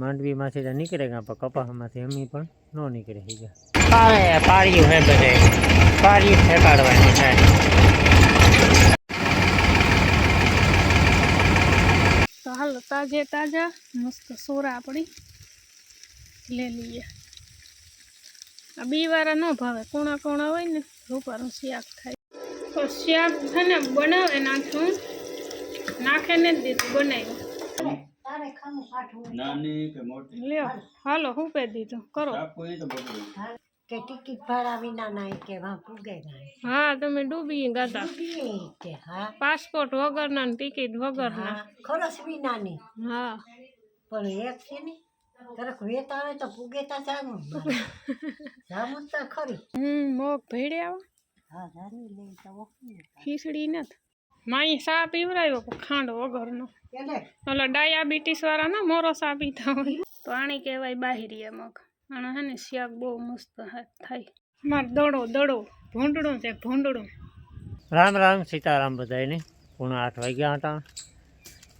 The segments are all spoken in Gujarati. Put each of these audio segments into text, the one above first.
માંડવીમાંથી તો નીકળે ગયા પણ કપાસમાંથી એમની પણ ન નીકળે છે ગયા પારે પાડ્યું હે બધે. પાડ્યું ફેંકાડવાની થાય તો હાલો તાજે તાજા મસ્ત સોરા આપણી. લે લઈએ. આ બી વાળા ન ભાવે કોણા કોણા હોય ને રૂપારું શાક થાય. તો શાક છે ને બનાવે નાખ્યું નાખે ને જ દીધું બનાવ્યું. નાની કે મોટી. લ્યો હાલો હુપે દીધું કરો. આપવું એ તો બધું કે ટિકિટ ભાડા વિના ના કે વાં પૂગે ના હા તમે ડૂબી ગાતા કે હા. પાસપોર્ટ વગરના ને ટિકિટ વગરના. હા ખરસ વિનાની હા. પણ એક છે ને તરક વેત આવે તો પૂગે તા જામું જામું તો ખરી. હમ મોગ ભેડે આવો હા જાની લઈ તો વખતે ખીચડી નથી. માઈ સા પીવરાયો પણ ખાંડ વગરનો. ઓલો ડાયાબિટીસ વાળા ના મોરો સા પીતા હોય. તો આણી કહેવાય બાહિરિયા મગ. અને હે ને શાક બહુ મસ્ત થાય. માર દડો દડો ભૂંડડું છે ભૂંડડું. રામ રામ સીતારામ બધાને પૂણા આઠ વાગ્યા હતા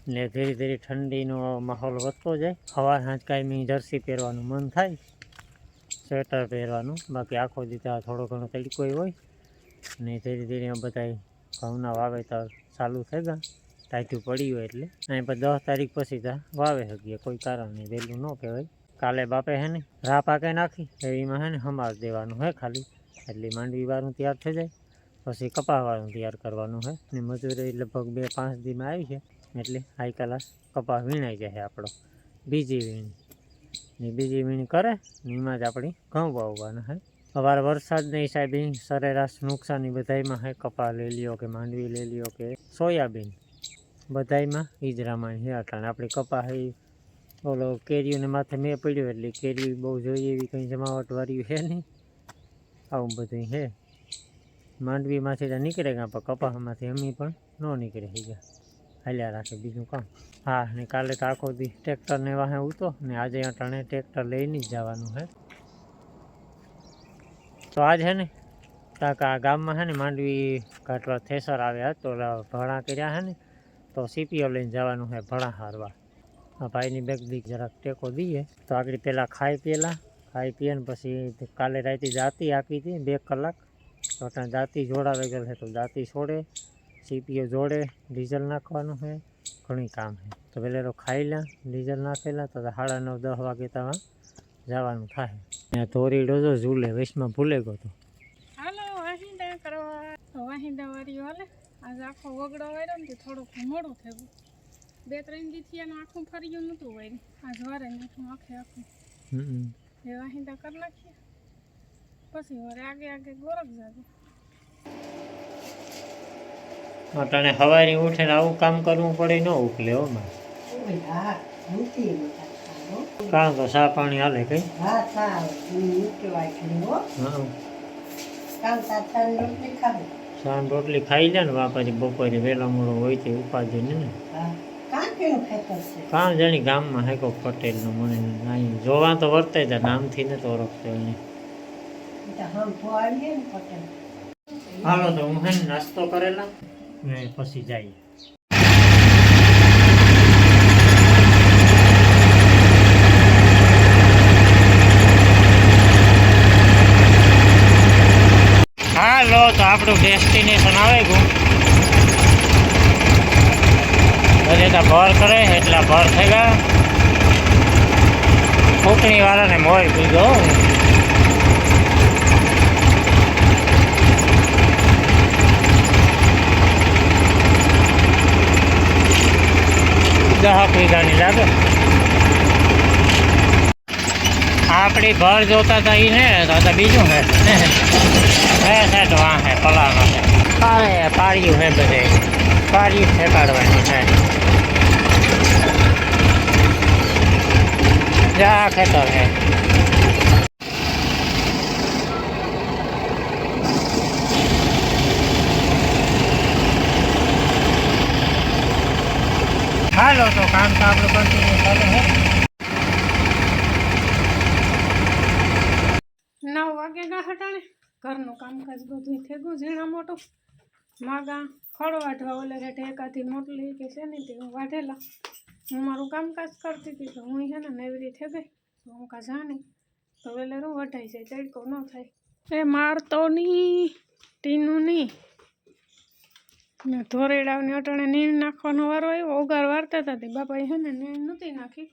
ને ધીરે ધીરે ઠંડીનો માહોલ વધતો જાય. સવાર સાંજ કાંઈ જર્સી પહેરવાનું મન થાય. સ્વેટર પહેરવાનું. બાકી આખો દીધા થોડો ઘણો તડકો હોય. ને ધીરે ધીરે બધા ઘઉંના વાવેતર ચાલુ થઈ ગયા. ટાઈટું પડ્યું હોય એટલે. અહીં પર દસ તારીખ પછી તો વાવે શકીએ, કોઈ કારણ નહીં વહેલું ન કહેવાય. કાલે બાપે હે ને રા પાકે નાખી એવીમાં હે ને હમાર દેવાનું હે ખાલી. એટલે માંડવી વાળું તૈયાર થઈ જાય. પછી કપાસવાળું તૈયાર કરવાનું છે ને મજૂરી લગભગ બે પાંચ દીમાં આવી છે. એટલે આઈ કલાસ કપાસ વીણાઈ જાય આપણો. બીજી વીણી. ને બીજી વીણી કરે એમાં જ આપણી ઘઉં વાવવાના છે અમારે નહીં સાહેબીન સરેરાશ નુકસાની બધાયમાં હે કપા લઈ લ્યો કે માંડવી લઈ લ્યો કે સોયાબીન. બધાયમાં ઈજરામાં જ છે અટાણે આપણી કપાસ એ ઓલો કેરીઓને માથે મેં પડ્યો એટલે કેરી બહુ જોઈએ એવી કંઈ જમાવટ વાળી છે નહીં. આવું બધું હે. માંડવીમાંથી તો નીકળે ગયા પણ કપાસમાંથી એમની પણ ન નીકળે હી ગયા. હાલ્યા રાખે બીજું કામ. હા, ને કાલે તો આખો દી ટ્રેક્ટરને વાહે ઉતો, ને આજે અટાણે ટ્રેક્ટર લઈને જ જવાનું છે તો આજ છે ને, કાકા ગામમાં છે ને માંડવી ઘાટવા થેસર આવ્યા તો ભણા કર્યા છે ને, તો સીપીઓ લઈને જવાનું છે ભણા હારવા. આ ભાઈની બેગ દી જરાક ટેકો દઈએ તો આગળ પહેલાં ખાઈ પેલા, ખાઈ પીએ ને પછી કાલે રાતે જાતી આપી હતી બે કલાક, તો ત્યાં જાતી જોડાવે ગયેલ છે તો જાતી છોડે, સીપીઓ જોડે ડીઝલ નાખવાનું છે ઘણી કામ છે તો પહેલાં તો ખાઈ લે ડીઝલ નાખેલા તો સાડા નવ દસ વાગે તમારે જવાનું થાય. ત્યાં ધોરીડો જો ઝૂલે વેશમાં ભૂલે ગયો તો. હાલો વાહિંદા કરવા વાહિંદા વારી હાલે. આજે આખો વગડો વાળ્યો ને તે થોડુંક મોડું થયું. બે ત્રણ દીથી એનું આખું ફરી ગયું નહોતું વાર્યું આજ વારે નાખ્યું આખે આખું હમ. એ વાહિંદા કરી નાખીએ. પછી વરે આગે આગે ગોરખ જાગે. અટાણે સવારે ઉઠીને આવું કામ કરવું પડે ન ઉકલે હો માં હા કારણ તો સા પાણી હાલે કઈ? હા રોટલી ખાવી. સાંજ રોટલી ખાઈ લે ને બાપાજી બપોરે વેલા મોડો હોય તે ઉપાધિ ને. હા. કાં કાં જાણી ગામમાં હેકો પટેલ નો મને નહીં જોવા તો વર્તાય તા નામથી ને તો ઓળખતો એને. એ તો હમ તો આવીએ ને પટેલ. હાલો તો હું હે નાસ્તો કરેલા? ને પછી જઈએ. હાલો, તો આપણું ડેસ્ટિનેશન આવે ગયું બધા ભર કરે, એટલા ભર થઈ ગયા. કોકણી વાળાને મોય પીધો. દહ વીઘાની લાગે. આપણી ભર જોતા હતા ઈ ને તો તો બીજું હે હે છે તો આ હે પલાનો છે પારે પાડ્યું હે બધે પાડ્યું છે કાઢવાનું છે જા ખેતર હે હાલો તો કામ તો આપણું કન્ટિન્યુ ચાલુ હે નવ વાગે ગા હટાણે ઘરનું કામકાજ બધું થઈ ગયું. ઝીણા મોટું. માગા ખડો વાઢવા ઓલે રેઠે એકાથી મોટલી કે છે ને તે હું વાઢેલા. હું મારું કામકાજ કરતી હતી તો હું છે ને નેવરી થઈ ગઈ. તો હું કાં જાણે. તો વેલેરું વઢાઈ જાય, તડકો ન થાય. એ મારતો નહીં ટીનું નહીં ને ધોરેડાવની અટાણે નીણ નાખવાનો વારો આવ્યો. ઓગાર વારતા હતા બાપાએ છે ને નીણ નહોતી નાખી.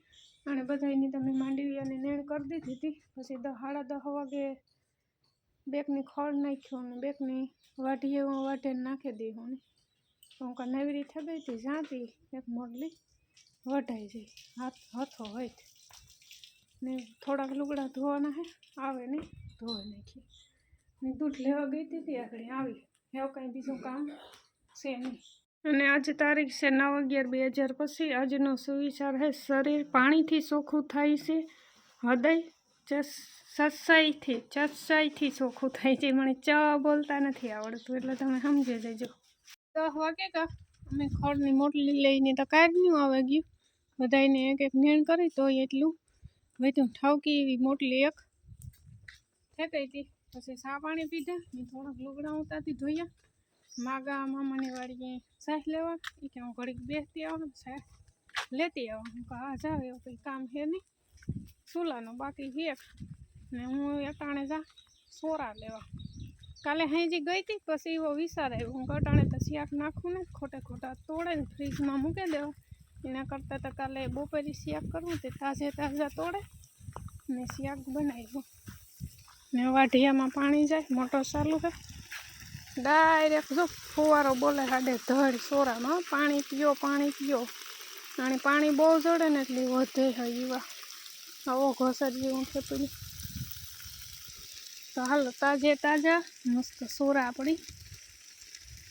અને બધાની તમે માંડવી અને નીણ કરી દીધી હતી. પછી દહ, સાડા દસ વાગે બેકની ખોળ નાખ્યું અને બેકની વાઢીએ હું વાઢીને નાખી દી હું તો હું કાં નવી થઈ ગઈ હતી જાતી એક મોડલી વઢાઈ જઈ. હાથ, હાથો હોય તે. ને થોડાક લુગડા ધોવાના હે, આવે ને ધોઈ નાખી. ને દૂધ લેવા ગઈ હતી તે આગળ આવી. એવું કાંઈ બીજું કામ છે નહીં. અને આજે તારીખ છે નવ અગિયાર બે હજાર પછી. આજનો સુવિચાર છે શરીર પાણીથી ચોખ્ખું થાય છે. હૃદય ચસ સત્સાઈથી ચસાઈથી ચોખ્ખું થાય છે મને ચ બોલતા નથી આવડતું, એટલે તમે સમજી જજો દસ વાગે કા અમે ખડની મોટલી લઈને તો કાઢ્યું આવે ગયું. બધાને એક એક નેણ કરી તોય એટલું. વધુ ઠાવકી એવી મોટલી એક. ફેંકાઈ હતી પછી સા પાણી પીધા. ને થોડાક લુગડા ઉતારતી ધોયા. માગા મામાની વાડીએ સાહ લેવા. એ કે હું ઘડીક બેસતી આવું સાસ લેતી આવું હું કહા જાવ, એવું કંઈ કામ છે નહીં. ચૂલાનું બાકી એક. ને હું અટાણે જા, સોરા લેવા. કાલે હાંજી ગઈ હતી, પછી એવો વિચાર આવ્યો. હું અટાણે તો શિયાક નાખું ને ખોટે ખોટા તોડે ને ફ્રીજમાં મૂકી દેવા. એના કરતાં તો કાલે બપોરે શિયાક કરવું તે તાજે તાજા તોડે ને શિયાક બનાવ્યું. ને વાઢિયામાં પાણી જાય, મોટર ચાલુ છે ડાયરેક્ટ જો, ફુવારો બોલે સાડે ધડ સોરામાં પાણી પીઓ પાણી પીઓ. અને પાણી બહુ જડે ને એટલે વધે એવા આવો ઘોસર જેવું છે પેલું. તો હાલો, તાજે તાજા, મસ્ત સોરા આપણી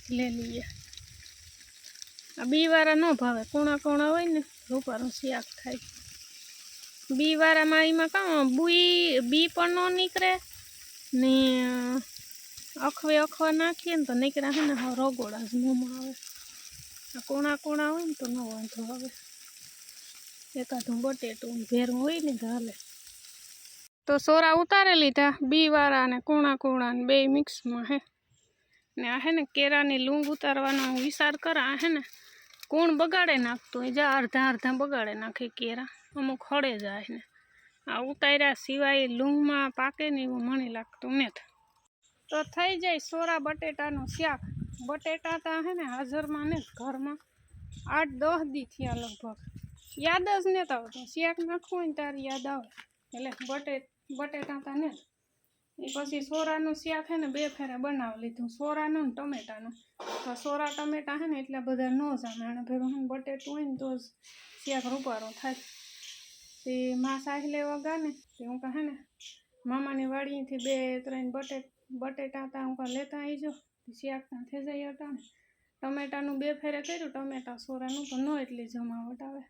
લઈ લઈએ. આ બીવાળા ન ભાવે, કોણા કોણા હોય ને, રૂપાનું શાક થાય બી વાળામાં એમાં કાં, બુઈ, બી પણ ન નીકળે ને અખવે અખવા નાખીએ ને તો નીકળ્યા છે ને હા રગોડા જ મોંમાં આવે આ કોણા કોણા હોય ને તો ન વાંધો આવે. એકાદું બટેટું ભેરું હોય ને તો તો સોરા ઉતારે લીધા બી વાળા ને કુણા કુણા ને બે મિક્સમાં હે. ને આ હે ને કેરાની લૂંગ ઉતારવાનો વિચાર કરે, આ હે ને કુણ બગાડે નાખતું હોય, જા અડધા અડધા બગાડે નાખે કેરા, અમુક હળે જાય ને. આ ઉતાર્યા સિવાય લૂંગમાં પાકે ને એવું મને લાગતું નથી તો થઈ જાય સોરા બટેટાનું શાક. બટેટા તા હે ને હાજરમાં ને ઘરમાં. આઠ દસ દી થયા લગભગ. યાદ જ નથી આવતું શાક નાખવું હોય ને ત્યારે યાદ આવે. એટલે બટે બટેટા તા ને. એ પછી સોરાનું શાક હે ને, બે ફેરે બનાવી લીધું. સોરાનું ને ટમેટાનું. તો સોરા, ટમેટા હે ને, એટલા બધા ન જામે. અને ભેગું હું બટેટું હોય ને, તો જ શાક રૂપારો થાય. તે માં સાહી લેવા ગા ને, તે હું કહે ને, મામાની વાડીથી બે, ત્રણ બટેટ, બટેટા હતા હું કાં લેતા આવીજો શાક ત્યાં થઈ જાય હતા ને. ટમેટાનું બે ફેરે કર્યું, ટમેટા, સોરાનું તો ન એટલી જમાવટ આવે.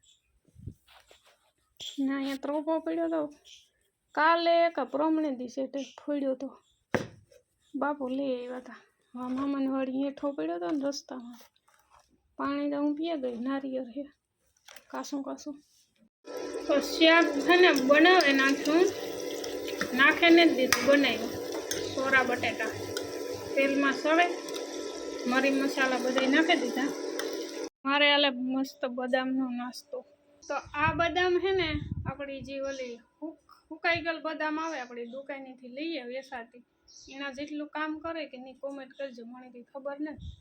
ના, અહીંયા ત્રોપો પડ્યો તો કાલે કે પ્રમણે દિવસે તે ફોડ્યો તો. બાપુ લઈ આવ્યા હતા હા મામાની વાડી હેઠો પડ્યો હતો ને રસ્તામાં. પાણી તો હું પીએ ગઈ, નારિયેળ હે કાસું કાસું. તો શાક છે ને બનાવે નાખ્યું. નાખે ને જ દીધું, બનાવ્યું. સોરા, બટેટા. તેલમાં સવે. મરી મસાલા બધા નાખી દીધા. મારે આલે મસ્ત બદામનો નાસ્તો. તો આ બદામ હે ને, આપણી જે ઓલી હુકાઈ ગયેલ બદામ આવે આપણી દુકાનેથી લઈએ વેસાતી એના જેટલું કામ કરે કે નહીં કોમેન્ટ કરજો મને કંઈ ખબર નથી.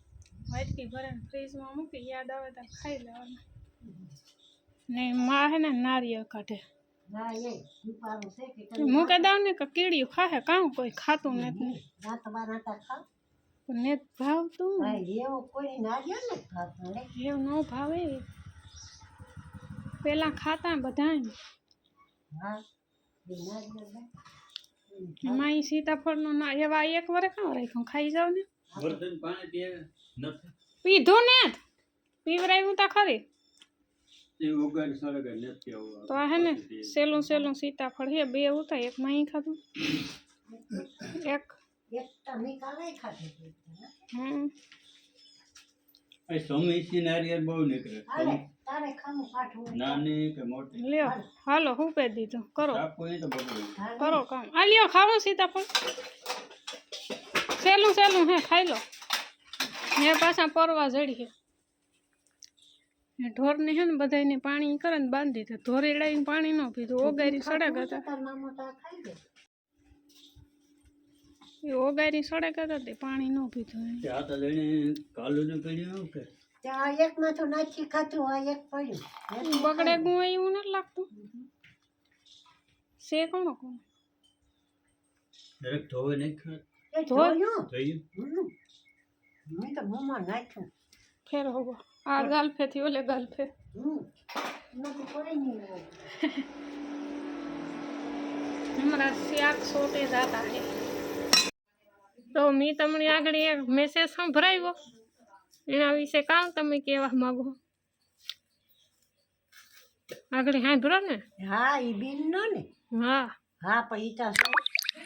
વાટકી ભરીને ફ્રીજમાં મૂકી યાદ આવે તો ખાઈ લેવાનું. નહીં માં હે ને નારિયેળ કાઢે. મૂકે દાવ ને કે કીડિયું ખાહે કાં કોઈ ખાતું નથી ના. ભાવતું. એવું ન ભાવે. પેલા ખાતા બધા એમાં ઈ સીતાફળનો ના એવા એક વરે કાં રાખ્યું ખાઈ જાવ ને વર્તન પાણી પીએ નથી પીધું ને. પીવરાયું તા ખરી. તો આ હે ને સેલું સેલું સીતાફળ હે બે ઉતા એક માં ખાધું. એક. એક. તમે કાલે ખાધું હમ. એ નારિયેળ બહુ નીકળે. હાલે તારે ખાવું કાઠું નાની કે મોટી? લ્યો હાલો. દીધું? કરો. કરો કામ. આ લ્યો ખાવું સીતાફળ. સેલું સેલું હે ખાઈ લો. ને પાછા પરવા જડીએ ને ઢોરને હે ને બધાને પાણી કરે ને બાંધી દે. ઢોરે પાણી ન પીધું. ઓગારી સડક કરતા તાર મામો તો આ ખાઈ દે એ ઓગારી સડે કરતા તે પાણી ન પીધું એને. ત્યાં તો લઈને કાલું પડ્યું કે. ત્યાં એક માં તો નાખી ખાતું આ એક પડ્યું. બગડે ગું એવું નથી લાગતું. શે કોણ કોણ? દરેક ધોવે નહીં ખાત એ જોયું જોયું હમ. મેં તો મોંમાં નાખ્યું. ફેર હોવો. આ ગાલફે થી ઓલે ગાલફે. હમ. એમાં તો પડે નહીં એવું. હમણાં શાક સોટે જાતા હે તો મેં તમને આગળ એક મેસેજ સંભળાવ્યો. એના વિશે કામ તમે કહેવા માંગો? આગળ સાંભળો ને. હા એ બીન નો ને. હા. હા પછી તો શું?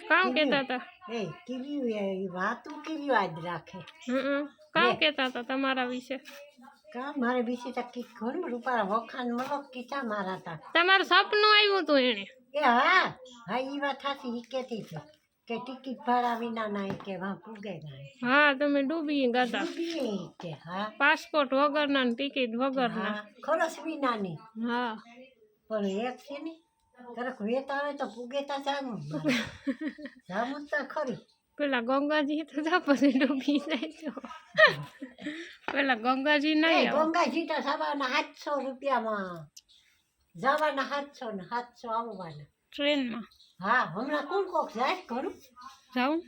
કામ કહેતા હતા એ કેવી એ વાતું કેવી આજ રાખે. હમ કામ કહેતા હતા તમારા વિશે? કા મારે બીજી તો કી ઘણું રૂપાળા વખાણ મળો કીધા મારા તા. તમારું સપનું આવ્યું હતું એને એ હા હા એ વાત સાચી ઈ કહેતી હતી કે ટિકિટ ભાડા વિના ના કે હા પૂગે હા તમે ડૂબી ગયા કે હા. પાસપોર્ટ વગરના ને ટિકિટ વગરના. હા ખરસ વિનાની હા. પણ એક છે ને તરક વેત આવે તો પૂગેતા જામું જામું તો ખરી. પેલા ગંગાજી તો જા પછી ડૂબી જાય છો પેલા ગંગાજી નહીં ગંગાજી તો સવારના સાતસો રૂપિયામાં. જવાના સાતસો ને સાતસો આવવાના. ટ્રેનમાં. હા હમણાં કોણ કોક જાય કરું જાઉં?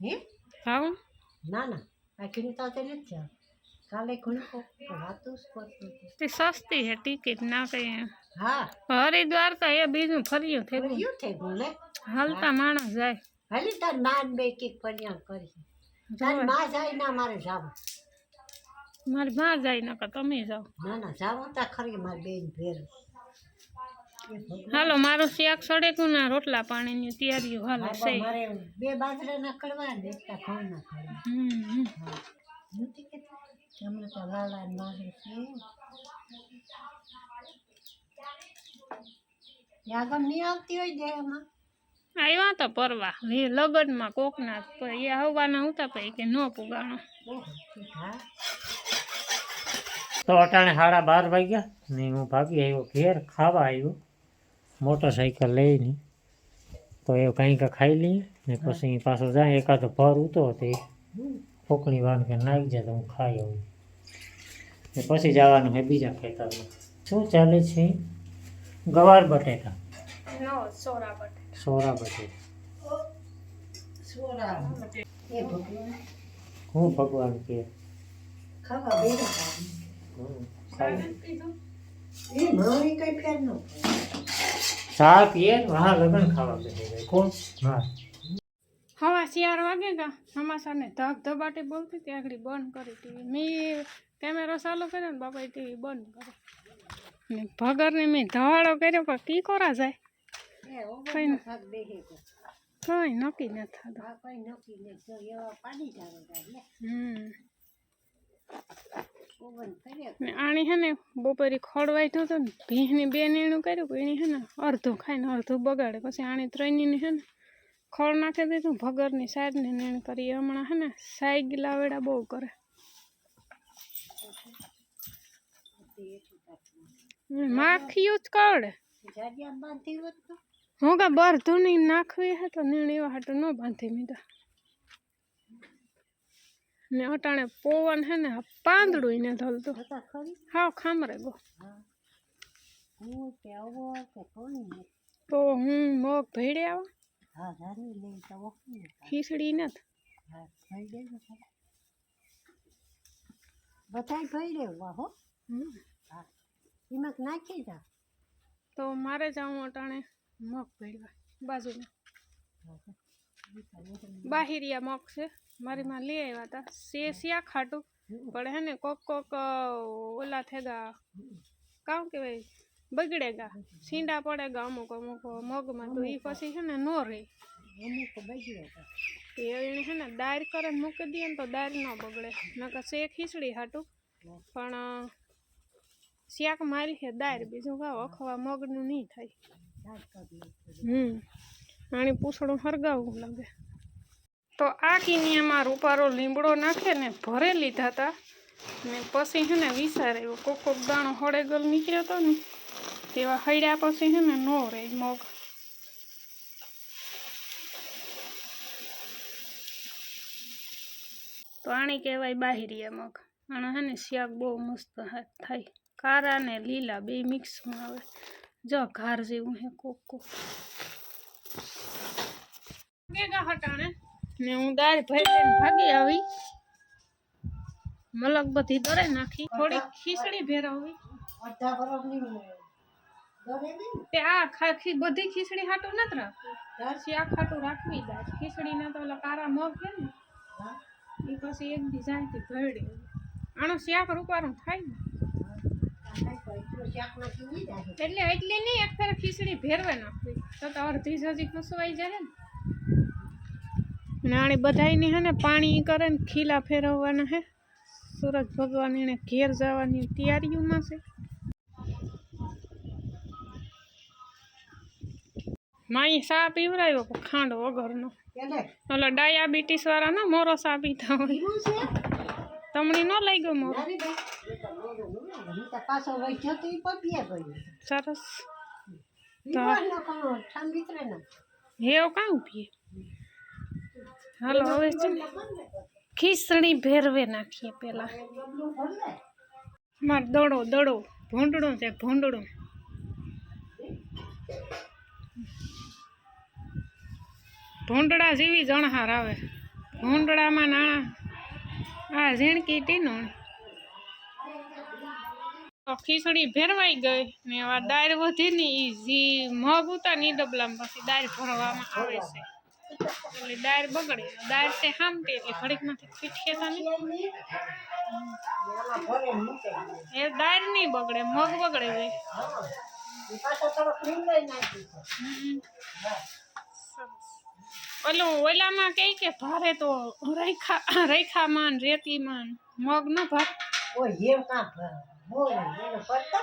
હે? જાઉં? ના ના આ ચિંતા તો નથી જાવ કાલે ઘણું વાતું. તે સસ્તી છે ટિકિટ ના કઈ હા. હરિદ્વાર તો એ બીજું ફર્યું થઈ ગયું થઈ ગયું હાલતા માણસ જાય. હાલી તાર માન બે કીક ફર્યા કરી. તારમાં જાય ના મારે જાવું. મારી માં જાય ના તમે જાઓ. ના ના જાવ તા ખરી મારી બેન ભેર. હાલો મારું શાક સડેકું ના રોટલા પાણીની તૈયારીઓ હાલે મારે બે બાજરાના કડવા ને એકતા ઘઉંના કડવા હમ હમણાં તો લાલા ને મારે છે. યાગમ નહીં આવતી હોય દેહમાં આવ્યા તો પરવા. એ લગનમાં કોકના એ આવવાના હતા પછી કે ન પુગાણો. તો અટાણે સાડા બાર વાગ્યા ને હું ભાગી આવ્યો ઘેર ખાવા આવ્યો. મોટરસાઇકલ લઈને તો એ કંઈક ખાઈ લઈએ ને પછી પાછો જાય એકાદો ભર ઉતો તે ફોકણી વાન કે નાખી જાય તો હું ખાઈ આવું. ને પછી જવાનું છે બીજા ખેતરમાં. શું ચાલે છે? ગવાર બટેટા સોરા બટેકા. સોરા બટેટા સોરા. એ ભગવાન. હું ભગવાન કે? ખાવા બેઠા. એ મારી કઈ ફેર ન ચા પીએ ને લગન ખાવા બેસી જાય કોણ? હા. હવા શિયાળ વાગે ગા. હમાસાને ધક ધબાટી બોલતી ત્યાં આગળ બંધ કરી ટીવી. મેં કેમેરો ચાલુ કર્યો ને બાપાએ ટીવી બંધ કર્યો. ને ભગરને મેં ધવાડો કર્યો પણ કી કોરા જાય? એ કઈ ન- ભાગ બેહે ગયો. કંઈ નક્કી ન થતું. કઈ નક્કી હમ. આણી હે ને બપોરે ખડ થયું હતું ને ભીંની બે નીણું કર્યું એણી એની હે ને અડધું ખાઈને અડધું બગાડે પછી આણી ત્રણની હે ને ખડ નાખી દીધું ભગરની સાઈડને નીણ કરી હમણાં હે ને સાઈ ગિલાવેડા બહુ કરે. માખીયું જ તો? હું કા બરધું નહીં નાખવી હે તો નીણ એવા હાટું ન બાંધી મીધા. ને અટાણે પવન હે ને પાંદડું એને ધલતું. હતા ખરી? હાવ ખામરે ગો. હા. હું કે આવો કે કોણ ને તો હું મગ ભેડે આવા. હા જાની લઈ તો વખી ખીચડી નથી હા ભાઈ દે ને ખરા. બધાય ભાઈ રહેવા હો. હમ. હા. એમાં નાખી જા તો મારે જાઉં અટાણે મગ ભેળવા. બાજુમાં. બાહિરિયા મગ છે. મારી માં લઈ આવ્યા હતા સે સિયા ખાટું. પણ હે ને કોક કોક અ, ઓલા થેગા કામ કહેવાય? બગડેગા સીંડા પડેગા અમુક અમુક મગમાં તો એ પછી છે ને નો રહે અમુક બગડ્યો હતા એ એને છે ને દાળ કરે ને મૂકી દઈએ ને તો દાળ ન બગડે. નકર શે ખીચડી હાટું. પણ અ, શાક મારી છે દાળ બીજું કાવ અખવા મગનું નહીં થાય. દાંત કાઢી નાખ્યો. હમ. આની પૂછડું હરગાવવું લાગે. તો આ કિનિયામાં રૂપારો લીમડો નાખે ને ભરે લીધા હતા ને પછી છે ને વિચાર્યો કોક કોક દાણો હળેગલ નીકળ્યો હતો ને તેવા હળ્યા પછી છે ને નો રહે મગ. તો આણી કહેવાય બાહિરિયા મગ. આને છે ને શાક બહુ મસ્ત થાય. કારા ને લીલા બે મિક્સમાં આવે. જો ઘાર જેવું હે કોક. કોક હટાણે. ને હું દાળ લઈને ભાગી આવી. મલક બધી દરે નાખી. થોડી ખીચડી ભેરવવી. તે આ ખાખી બધી ખીચડી હાટું નથી રાખવું. આ ખાટું રાખવી દાળ. ખીચડી ના તો ઓલા કારા મગ છે ને એ પછી એક દી જાયથી ભરડી આનો શાક રૂપારું થાય ને. એટલું. એટલે નહીં એક ફેર ખીચડી ભેરવે નાખવી. તો અડધી સજી ખસવાઈ જાય ને. નાણી બધાયની હે ને પાણી કરે ને ખીલા ફેરવવાના હે. સૂરજ ભગવાન એને ઘેર જવાની તૈયારીઓમાં છે. માઈ સા પીવરાયો ખાંડ વગરનો. ઓલા ડાયાબિટીસ વાળા ને મોરો સા પીતા હોય. તમને ન લઈ ગયો મોરો. સરસ. હેવ કાં પીએ? હાલો, હવે છે ને ખીચડી ભેરવે નાખીએ પેલા મારે દડો દડો ભૂંડડો છે ભૂંડડો ભૂંડડા જેવી જણહાર આવે. ભૂંડડામાં નાણા, આ ઝીણકી ટીનું. ખીચડી ભેરવાઈ ગઈ ને આ દાળ વધી ને એ જી મગ ઉતા ની ડબલામાં પછી દાળ ભરવામાં આવે છે. એટલે દાળ બગડે દાળ તે હામટી એટલે ઘડીકમાંથી પીઠેતા નહીં એ દાળ નહીં બગડે મગ બગડે હા. છે. ઓલું ઓલામાં કહે કે ભારે તો રેખા રેખામાં રેતીમાં મગ ન ભાર ઓય કાં. એને?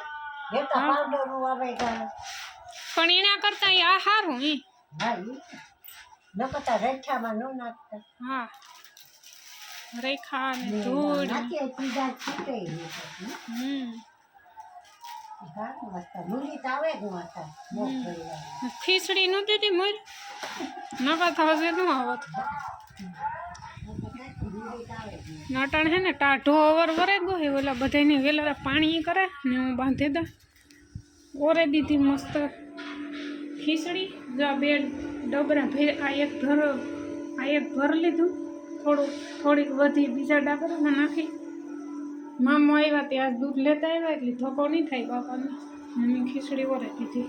હે આવે પણ એના કરતા આ સારું ઈ હા, ઈ. રેઠામાં ન નાખતા. હા. રેખા ને ધૂળ. નાખીએ પીઝા હમ. ખીચડી નું દીધી મોર નકા થશે ન આવત. નટણ હે ને ટાઢો ઓવર વરે ગયો હે ઓલા બધાને વેલા પાણી કરે ને હું બાંધી દા. ઓરે દીધી મસ્ત ખીચડી. જો બેડ ડબરા ભે આ એક ભર આ એક ભર લીધું. થોડું, થોડીક વધી બીજા ડાબરામાં નાખી. મામો આવ્યા ત્યાં દૂધ લેતા આવ્યા, એટલે ધોકો નહીં થાય બાપાને. મમ્મી ખીચડી ઓરે દીધી.